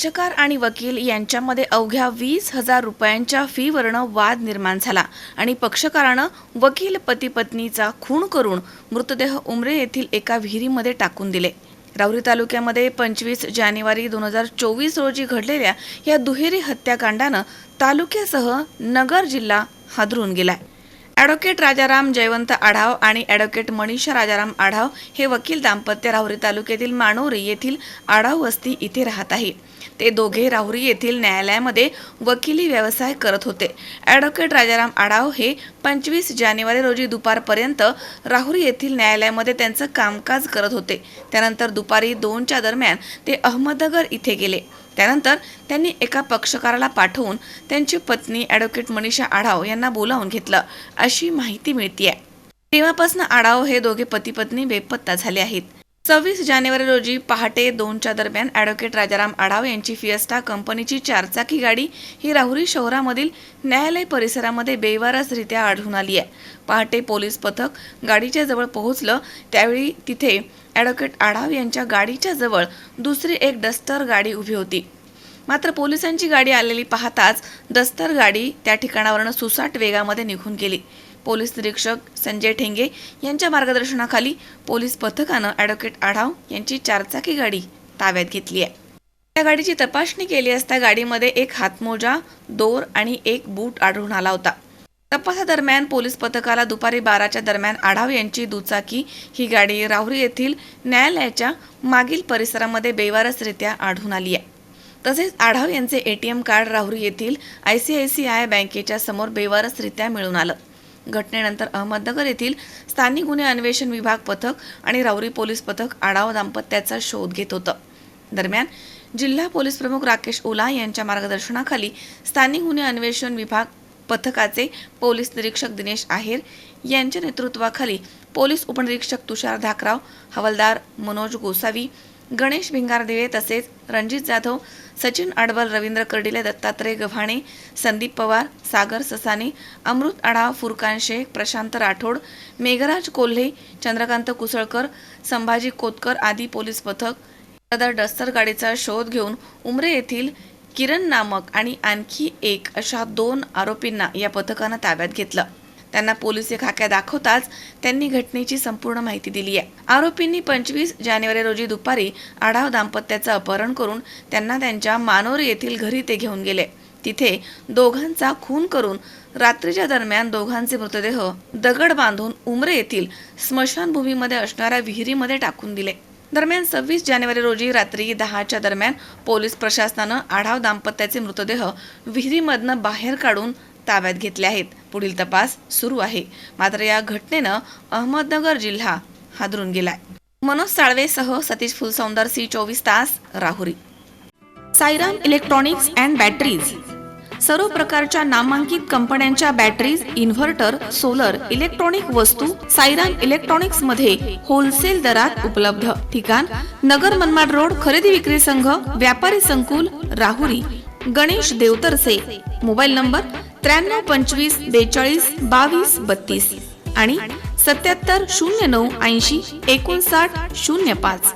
पक्षकार आणि वकील यांच्यामध्ये अवघ्या वीस हजार रुपयांच्या फीवरनं वाद निर्माण झाला आणि पक्षकारानं वकील पती पत्नीचा खून करून मृतदेह उमरे येथील एका विहिरीमध्ये टाकून दिले. राऊरी तालुक्यामध्ये पंचवीस जानेवारी दोन हजार चोवीस रोजी घडलेल्या या दुहेरी हत्याकांडानं तालुक्यासह नगर जिल्हा हादरून गेलाय. ॲडव्होकेट राजाराम जयवंत आढाव आणि ॲडव्होकेट मनीषा राजाराम आढाव हे वकील दाम्पत्य राहुरी तालुक्यातील मानोरी येथील आढाव वस्ती इथे राहत आहे. ते दोघे राहुरी येथील न्यायालयामध्ये वकिली व्यवसाय करत होते. ॲडव्होकेट राजाराम आढाव हे पंचवीस जानेवारी रोजी दुपारपर्यंत राहुरी येथील न्यायालयामध्ये त्यांचं कामकाज करत होते. त्यानंतर दुपारी दोनच्या दरम्यान ते अहमदनगर इथे गेले. त्यानंतर त्यांनी एका पक्षकाराला पाठवून त्यांची पत्नी ॲडव्होकेट मनीषा आढाव यांना बोलावून घेतलं. अशी माहिती मिळतीये. तेव्हापासून आढाव हे दोघे पती पत्नी बेपत्ता झाले आहेत. सव्वीस जानेवारी रोजी पहाटे दोनच्या दरम्यान ॲडव्होकेट राजाराम आढाव यांची फिएस्टा कंपनीची चारचाकी गाडी ही राहुरी शहरामधील न्यायालय परिसरामध्ये बेवारसरित्या आढळून आली आहे. पहाटे पोलीस पथक गाडीच्या जवळ पोहोचलं त्यावेळी तिथे ॲडव्होकेट आढाव यांच्या गाडीच्या जवळ दुसरी एक डस्टर गाडी उभी होती. मात्र पोलिसांची गाडी आलेली पाहताच दस्तर गाडी त्या ठिकाणावरनं सुसाट वेगामध्ये निघून गेली. पोलीस निरीक्षक संजय ठेंगे यांच्या मार्गदर्शनाखाली पोलीस पथकानं ॲडव्होकेट आढाव यांची चारचाकी गाडी ताब्यात घेतली आहे. त्या गाडीची तपासणी केली असता गाडीमध्ये एक हातमोजा दोर आणि एक बूट आढळून आला होता. तपासादरम्यान पोलीस पथकाला दुपारी बाराच्या दरम्यान आढाव यांची दुचाकी ही गाडी राहुरी येथील न्यायालयाच्या मागील परिसरामध्ये बेवारसरित्या आढळून आली आहे. तसेच आढाव यांचे एटीएम कार्ड राहुरी येथील I C I C I बँकेच्या समोर बेवारसरित्या मिळून आलं. घटनेनंतर अहमदनगर येथील स्थानिक गुन्हे अन्वेषण विभाग पथक आणि राऊरी पोलीस पथक आडाव दाम्पत्याचा शोध घेत होतं. दरम्यान जिल्हा पोलीस प्रमुख राकेश ओला यांच्या मार्गदर्शनाखाली स्थानिक गुन्हे अन्वेषण विभाग पथकाचे पोलीस निरीक्षक दिनेश आहेर यांच्या नेतृत्वाखाली पोलीस उपनिरीक्षक तुषार धाकराव हवालदार मनोज गोसावी गणेश भिंगारदेवे तसेच रणजित जाधव सचिन अडबल रवींद्र कर्डिले दत्तात्रय गव्हाणे संदीप पवार सागर ससाने अमृत आढाव फुरकान शेख प्रशांत राठोड मेघराज कोल्हे चंद्रकांत कुसळकर संभाजी कोतकर आदी पोलीस पथक सदर डस्तर गाडीचा शोध घेऊन उमरे येथील किरण नामक आणि आणखी एक अशा दोन आरोपींना या पथकानं ताब्यात घेतलं. त्यांना पोलिसी खाक्या दाखवताच त्यांनी घटनेची संपूर्ण माहिती दिली आहे. आरोपींनी पंचवीस जानेवारी रोजी दुपारी आढाव दाम्पत्याचं अपहरण करून त्यांना त्यांच्या मानोर येथील घरी ते घेऊन गेले. तिथे दोघांचा खून करून रात्रीच्या दरम्यान दोघांचे मृतदेह दगड बांधून उमरे येथील स्मशानभूमीमध्ये असणाऱ्या विहिरीमध्ये टाकून दिले. दरम्यान सव्वीस जानेवारी रोजी रात्री दहाच्या दरम्यान पोलीस प्रशासनानं आढाव दाम्पत्याचे मृतदेह विहिरीमधनं बाहेर काढून ताब्यात घेतले आहेत. पुढील तपास सुरू आहे. मात्र या घटनेनं अहमदनगर जिल्हा हादरून गेलाय. मनोज साळवेसह सतीश फुलसौंदर सी चोवीस तास Rahuri. Sairam electronics and batteries. सर्व प्रकारच्या नामांकित कंपन्यांच्या बॅटरीज इन्व्हर्टर सोलर इलेक्ट्रॉनिक वस्तू सायरान इलेक्ट्रॉनिक्समध्ये होलसेल दरात उपलब्ध. ठिकाण नगर मनमाड रोड खरेदी विक्री संघ व्यापारी संकुल राहुरी. गणेश देवतरसे. मोबाईल नंबर त्र्याण्णव पंचवीस बेचाळीस बावीस बत्तीस आणि सत्याहत्तर शून्य नऊ ऐंशी एकोणसाठ शून्य पाच.